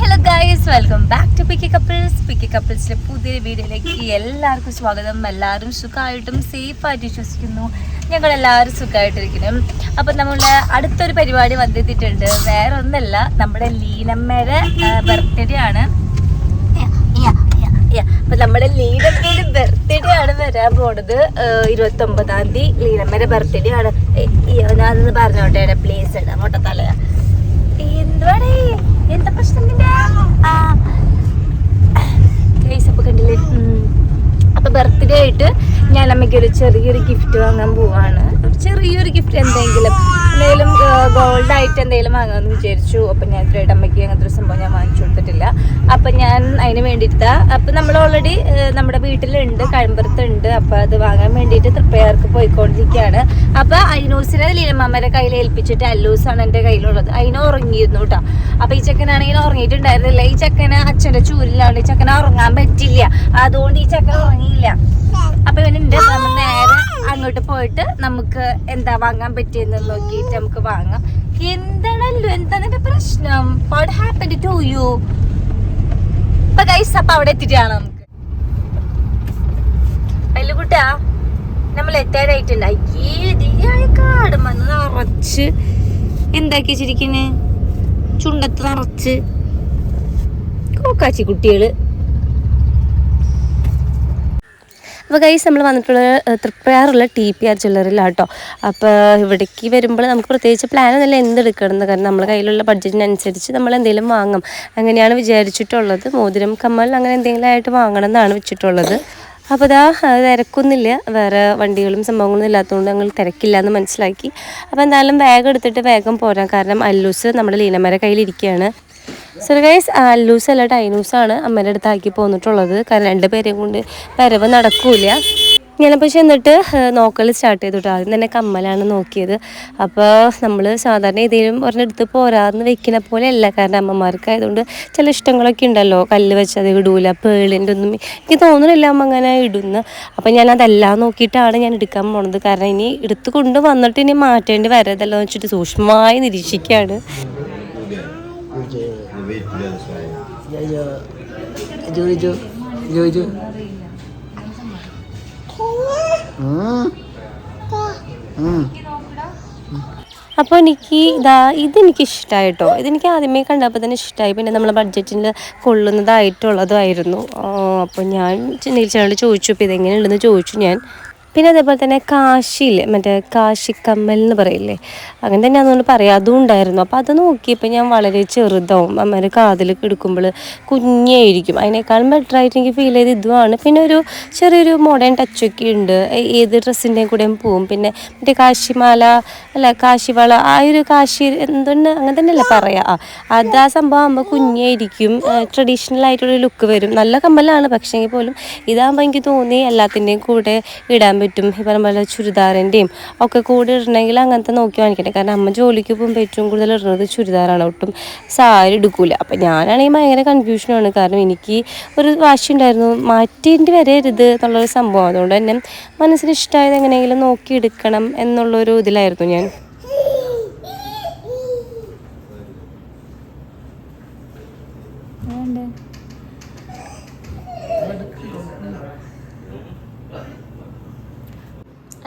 Hello guys welcome back to picky couples picky കപ്പിൾസിലെ പുതിയ വീഡിയോയിലേക്ക് എല്ലാവർക്കും സ്വാഗതം. എല്ലാവരും സുഖമായിട്ടും സേഫായിട്ട് വിശ്വസിക്കുന്നു. ഞങ്ങൾ എല്ലാവരും സുഖമായിട്ടിരിക്കുന്നു. അപ്പം നമ്മളുടെ അടുത്തൊരു പരിപാടി വന്നെത്തിയിട്ടുണ്ട് വേറെ ഒന്നല്ല നമ്മുടെ ലീനമ്മയുടെ ബർത്ത്ഡേ ആണ്. അപ്പൊ നമ്മുടെ ലീനമ്മയുടെ ബർത്ത്ഡേ ആണ് വരാൻ പോണത് ഇരുപത്തി ഒമ്പതാം തീയതി. ലീനമ്മയുടെ ബർത്ത്ഡേ ആണ്. ഞാനൊന്ന് പറഞ്ഞോട്ടെ പ്ലീസ് ഇടാം മൊട്ടത്തലയാ. എന്തുവാടേ? എന്താ പ്രശ്നം നിന്റെ? അപ്പൊ കണ്ടില്ലേ. അപ്പൊ ബർത്ത്ഡേ ആയിട്ട് ഞാൻ അമ്മയ്ക്ക് ഒരു ചെറിയൊരു ഗിഫ്റ്റ് വാങ്ങാൻ പോവാണ്. ചെറിയൊരു ഗിഫ്റ്റ് എന്തെങ്കിലും. എന്തെങ്കിലും ഗോൾഡ് ആയിട്ട് എന്തെങ്കിലും വാങ്ങാമെന്ന് വിചാരിച്ചു. അപ്പം ഞാൻ ഇത്രയായിട്ട് അമ്മയ്ക്ക് അങ്ങനത്തെ ഒരു സംഭവം ഞാൻ വാങ്ങിച്ചു കൊടുത്തിട്ടില്ല. അപ്പം ഞാൻ അതിന് വേണ്ടിയിട്ട് അപ്പം നമ്മൾ ഓൾറെഡി നമ്മുടെ വീട്ടിലുണ്ട് കഴമ്പുറത്തുണ്ട്. അപ്പം അത് വാങ്ങാൻ വേണ്ടിയിട്ട് തൃപ്പയാർക്ക് പോയിക്കൊണ്ടിരിക്കുകയാണ്. അപ്പം അയിനൂസിനെ ലീനമ്മയുടെ കയ്യിൽ ഏൽപ്പിച്ചിട്ട് അല്ലൂസാണ് എന്റെ കയ്യിലുള്ളത്. അതിന് ഉറങ്ങിയിരുന്നു കേട്ടോ അപ്പം ഈ ചെക്കനാണെങ്കിൽ ഉറങ്ങിയിട്ടുണ്ടായിരുന്നില്ല. ഈ ചെക്കന് അച്ഛന്റെ ചൂരിലാണ്. ഈ ചെക്കനെ ഉറങ്ങാൻ പറ്റില്ല അതുകൊണ്ട് ഈ ചെക്കൻ ഉറങ്ങിയില്ല. അപ്പം ഇവനുണ്ട് നേരെ അങ്ങോട്ട് പോയിട്ട് നമുക്ക് എന്താ വാങ്ങാൻ പറ്റിയെന്ന് നോക്കിയിട്ട് നമുക്ക് വാങ്ങാം. എന്താണല്ലോ എന്താണ് പ്രശ്നം? വാട്ട് ഹാപ്പൻ ടു യു ഇപ്പൊ ഗൈസ് അപ്പൊ അവിടെ എത്തിയിട്ടാണ് നമുക്ക്. അല്ലുകുട്ടാ നമ്മൾ എത്താനായിട്ടുണ്ട് അയ്യേ കാട് മണ്ണ് നിറച്ച്. എന്താക്കി വെച്ചിരിക്കണേ ചുണ്ടത്ത് നിറച്ച്. കോക്കാച്ചി കുട്ടികൾ. അപ്പോൾ ഗൈസ് നമ്മൾ വന്നിട്ടുള്ള തൃപ്പയാറുള്ള ടി പി ആർ ജ്വല്ലറിയിലാട്ടോ അപ്പോൾ ഇവിടേക്ക് വരുമ്പോൾ നമുക്ക് പ്രത്യേകിച്ച് പ്ലാൻ ഒന്നുമില്ല എന്തെടുക്കണം കാരണം നമ്മുടെ കയ്യിലുള്ള ബഡ്ജറ്റിനനുസരിച്ച് നമ്മൾ എന്തെങ്കിലും വാങ്ങും. അങ്ങനെയാണ് വിചാരിച്ചിട്ടുള്ളത്. മോതിരം കമ്മൽ അങ്ങനെ എന്തെങ്കിലും ആയിട്ട് വാങ്ങണം എന്നാണ് വെച്ചിട്ടുള്ളത്. അപ്പോൾ ഇതാ തിരക്കൊന്നുമില്ല. വേറെ വണ്ടികളും സംഭവങ്ങളൊന്നും ഇല്ലാത്തതുകൊണ്ട് ഞങ്ങൾ തിരക്കില്ല എന്ന് മനസ്സിലാക്കി. അപ്പോൾ എന്തായാലും ബാഗ് എടുത്തിട്ട് വേഗം പോരാം. കാരണം അല്ലൂസ് നമ്മുടെ ലീനമര കയ്യിലിരിക്കുകയാണ്. സോ ഗൈസ് ആലൂസ് അല്ല ഡൈനൂസാണ് അമ്മേന്റെ അടുത്ത് ആക്കി പോന്നിട്ടുള്ളത്. കാരണം രണ്ട് പേരെയും കൊണ്ട് വരവ് നടക്കൂല. ഞാനപ്പോൾ ചെന്നിട്ട് നോക്കൽ സ്റ്റാർട്ട് ചെയ്തു കേട്ടോ ആദ്യം തന്നെ കമ്മലാണ് നോക്കിയത്. അപ്പോൾ നമ്മൾ സാധാരണ ഏതെങ്കിലും ഒരെണ്ണെടുത്ത് പോരാന്ന് വെക്കുന്ന പോലെയല്ല. കാരണം അമ്മമാർക്ക് ആയതുകൊണ്ട് ചില ഇഷ്ടങ്ങളൊക്കെ ഉണ്ടല്ലോ. കല്ല് വെച്ചത് ഇടൂല പേളിന്റെ ഒന്നും എനിക്ക് തോന്നുന്നില്ല അമ്മ അങ്ങനെ ഇടുന്നു. അപ്പോൾ ഞാൻ അതെല്ലാം നോക്കിയിട്ടാണ് ഞാൻ എടുക്കാൻ പോണത്. കാരണം ഇനി എടുത്ത് കൊണ്ട് വന്നിട്ട് ഇനി മാറ്റേണ്ടി വരതല്ലോ എന്ന് വെച്ചിട്ട് സൂക്ഷ്മമായി നിരീക്ഷിക്കുകയാണ് Yo, yo, yo, yo, yo. Hmm. Hmm. അപ്പോൾ എനിക്ക് ഇതാ ഇതെനിക്ക് ഇഷ്ടമായി കേട്ടോ ഇതെനിക്ക് ആദ്യമേ കണ്ടപ്പോൾ തന്നെ ഇഷ്ടമായി പിന്നെ നമ്മളെ ബഡ്ജറ്റിൽ കൊള്ളുന്നതായിട്ടുള്ളതുമായിരുന്നു അപ്പോൾ ഞാൻ നീൽച്ചനോട് ചോദിച്ചു ഇപ്പോൾ ഇതെങ്ങനെയുണ്ടെന്ന് ചോദിച്ചു ഞാൻ പിന്നെ അതേപോലെ തന്നെ കാശിയിൽ മറ്റേ കാശിക്കമ്മൽ എന്ന് പറയില്ലേ? അങ്ങനെ തന്നെ അതുകൊണ്ട് പറയാം. അതും ഉണ്ടായിരുന്നു. അപ്പോൾ അത് നോക്കിയപ്പോൾ ഞാൻ വളരെ ചെറുതാവും. അമ്മേരെ കാതിൽ എടുക്കുമ്പോൾ കുഞ്ഞായിരിക്കും. അതിനേക്കാളും ബെറ്റർ ആയിട്ട് എനിക്ക് ഫീൽ ചെയ്ത് ഇതുമാണ്. പിന്നെ ഒരു ചെറിയൊരു മോഡേൺ ടച്ചൊക്കെ ഉണ്ട്. ഏത് ഡ്രസ്സിന്റെയും കൂടെയും പോവും. പിന്നെ മറ്റേ കാശിമാല അല്ല കാശിവള ആ ഒരു കാശി എന്തുണ്ട്? അങ്ങനെ തന്നെയല്ലേ പറയാം. ആ അത് ആ സംഭവം ആകുമ്പോൾ കുഞ്ഞായിരിക്കും. ട്രഡീഷണൽ ആയിട്ടുള്ള ലുക്ക് വരും. നല്ല കമ്മലാണ്. പക്ഷേങ്കിൽ പോലും ഇതാകുമ്പോൾ എനിക്ക് തോന്നി എല്ലാത്തിന്റെയും കൂടെ ഇടാൻ പറ്റും. ഈ പറഞ്ഞ പോലെ ചുരിദാറിന്റെയും ഒക്കെ കൂടി ഇടണമെങ്കിൽ അങ്ങനത്തെ നോക്കി വാങ്ങിക്കട്ടെ കാരണം അമ്മ ജോലിക്ക് പോകുമ്പോൾ ഏറ്റവും കൂടുതൽ ഇടുന്നത് ചുരിദാറാണ്. ഒട്ടും സാരി എടുക്കൂല അപ്പം ഞാനാണെങ്കിൽ ഭയങ്കര കൺഫ്യൂഷനാണ് കാരണം എനിക്ക് ഒരു വാശി ഉണ്ടായിരുന്നു. മാറ്റേണ്ടി വരരുത് എന്നുള്ളൊരു സംഭവം. അതുകൊണ്ട് തന്നെ മനസ്സിന് ഇഷ്ടമായത് എങ്ങനെയെങ്കിലും നോക്കി എടുക്കണം എന്നുള്ളൊരു ഇതിലായിരുന്നു ഞാൻ.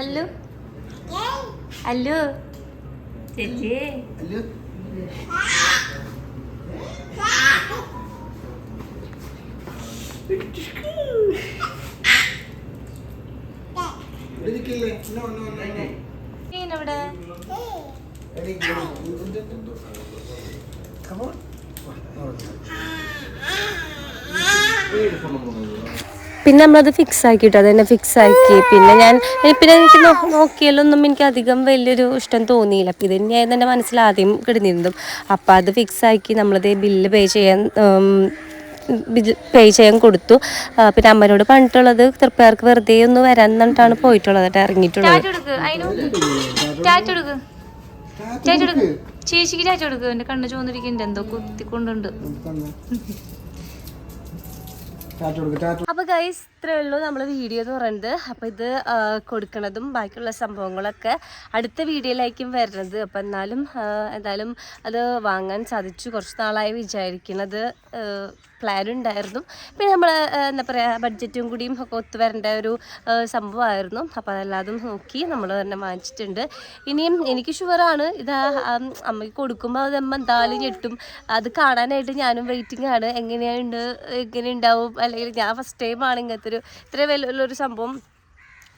അല്ലു. അല്ലു. ചേച്ചി. ഇവിടെ Come on. പിന്നെ നമ്മളത് ഫിക്സ് ആക്കിയിട്ട് അത് തന്നെ ഫിക്സ് ആക്കി. പിന്നെ ഞാൻ പിന്നെ എനിക്ക് നോക്കിയാലൊന്നും എനിക്ക് അധികം വലിയൊരു ഇഷ്ടം തോന്നിയില്ല. അപ്പം ഇത് തന്നെയായിരുന്നു എന്റെ മനസ്സിൽ ആദ്യം കിടന്നിരുന്നതും. അപ്പം അത് ഫിക്സ് ആക്കി നമ്മളത് ബില്ല് പേ ചെയ്യാൻ പേ ചെയ്യാൻ കൊടുത്തു. പിന്നെ അമ്മനോട് പറഞ്ഞിട്ടുള്ളത് തൃപ്പേർക്ക് വെറുതെ ഒന്ന് വരാൻ എന്നിട്ടാണ് പോയിട്ടുള്ളത്. കേട്ടോ ഇറങ്ങിയിട്ടുള്ളത്. ചേച്ചിക്ക് ടാറ്റ കൊടുക്ക് എന്റെ കണ്ണ് ചോന്നിരിക്കുന്നുണ്ട് എന്തോ കുത്തിക്കൊണ്ടുണ്ട്. അപ്പോൾ ഗൈസ് ഇത്രേ ഉള്ളൂ നമ്മൾ വീഡിയോ എന്ന് പറയുന്നത്. അപ്പോൾ ഇത് കൊടുക്കണതും ബാക്കിയുള്ള സംഭവങ്ങളൊക്കെ അടുത്ത വീഡിയോയിലായിരിക്കും വരുന്നത്. അപ്പോൾ എന്നാലും എന്തായാലും അത് വാങ്ങാൻ സാധിച്ചു. കുറച്ച് നാളായി വിചാരിക്കുന്നത് പ്ലാൻ ഉണ്ടായിരുന്നു പിന്നെ നമ്മൾ എന്താ പറയുക ബഡ്ജറ്റും കൂടിയും ഒക്കെ ഒത്തു വരേണ്ട ഒരു സംഭവമായിരുന്നു. അപ്പോൾ അതെല്ലാതും നോക്കി നമ്മൾ തന്നെ വാങ്ങിച്ചിട്ടുണ്ട്. ഇനിയും എനിക്ക് ഷുവറാണ്. ഇത് അമ്മയ്ക്ക് കൊടുക്കുമ്പോൾ അത് അമ്മ എന്തായാലും ഞെട്ടും. അത് കാണാനായിട്ട് ഞാനും വെയിറ്റിംഗ് ആണ്. എങ്ങനെയുണ്ട് എങ്ങനെ ഉണ്ടാവും? അല്ലെങ്കിൽ ഞാൻ ഫസ്റ്റ് ടൈമാണ് ഇങ്ങനത്തെ ഒരു ഇത്ര വലിയൊരു സംഭവം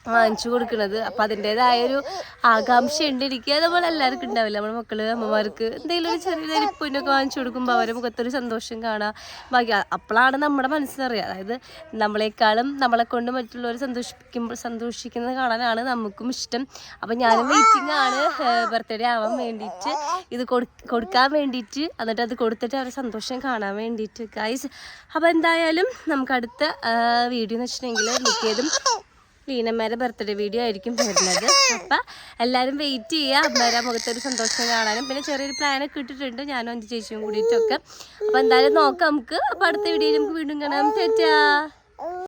വാങ്ങിച്ചു കൊടുക്കുന്നത് അപ്പം അതിന്റെതായൊരു ആകാംക്ഷയുണ്ട്. എനിക്ക് അതുപോലെ എല്ലാവർക്കും ഉണ്ടാവില്ല. നമ്മുടെ മക്കൾ അമ്മമാർക്ക് എന്തെങ്കിലും ഒരു ചെറിയ അരിപ്പൊന്നൊക്കെ വാങ്ങിച്ചു കൊടുക്കുമ്പോൾ അവരെ മുഖത്തൊരു സന്തോഷം കാണാം. ബാക്കി അപ്പോഴാണ് നമ്മുടെ മനസ്സിനറിയുക അതായത് നമ്മളെക്കാളും നമ്മളെ കൊണ്ട് മറ്റുള്ളവർ സന്തോഷിപ്പിക്കുമ്പോൾ സന്തോഷിക്കുന്നത് കാണാനാണ് നമുക്കും ഇഷ്ടം. അപ്പം ഞാനും വെയിറ്റിംഗ് ആണ്. ബർത്ത്ഡേ ആവാൻ വേണ്ടിയിട്ട്. ഇത് കൊടു- കൊടുക്കാൻ വേണ്ടിയിട്ട്. എന്നിട്ട് അത് കൊടുത്തിട്ട് അവരെ സന്തോഷം കാണാൻ വേണ്ടിയിട്ട് ഗൈസ് അപ്പോൾ എന്തായാലും നമുക്ക് അടുത്ത വീഡിയോ എന്ന് വെച്ചിട്ടുണ്ടെങ്കിൽ മിക്കതും ലീനമ്മേരെ ബർത്ത്ഡേ വീഡിയോ ആയിരിക്കും വരുന്നത്. അപ്പം എല്ലാവരും വെയിറ്റ് ചെയ്യുക. അമ്മേരെ മുഖത്തൊരു സന്തോഷം കാണാനും. പിന്നെ ചെറിയൊരു പ്ലാനൊക്കെ ഇട്ടിട്ടുണ്ട്. ഞാനും അഞ്ച് ചേച്ചിയും കൂടിയിട്ടൊക്കെ. അപ്പം എന്തായാലും നോക്കാം നമുക്ക്. അപ്പം അടുത്ത വീഡിയോയിൽ നമുക്ക് വീണ്ടും കാണാം. ചേച്ചാ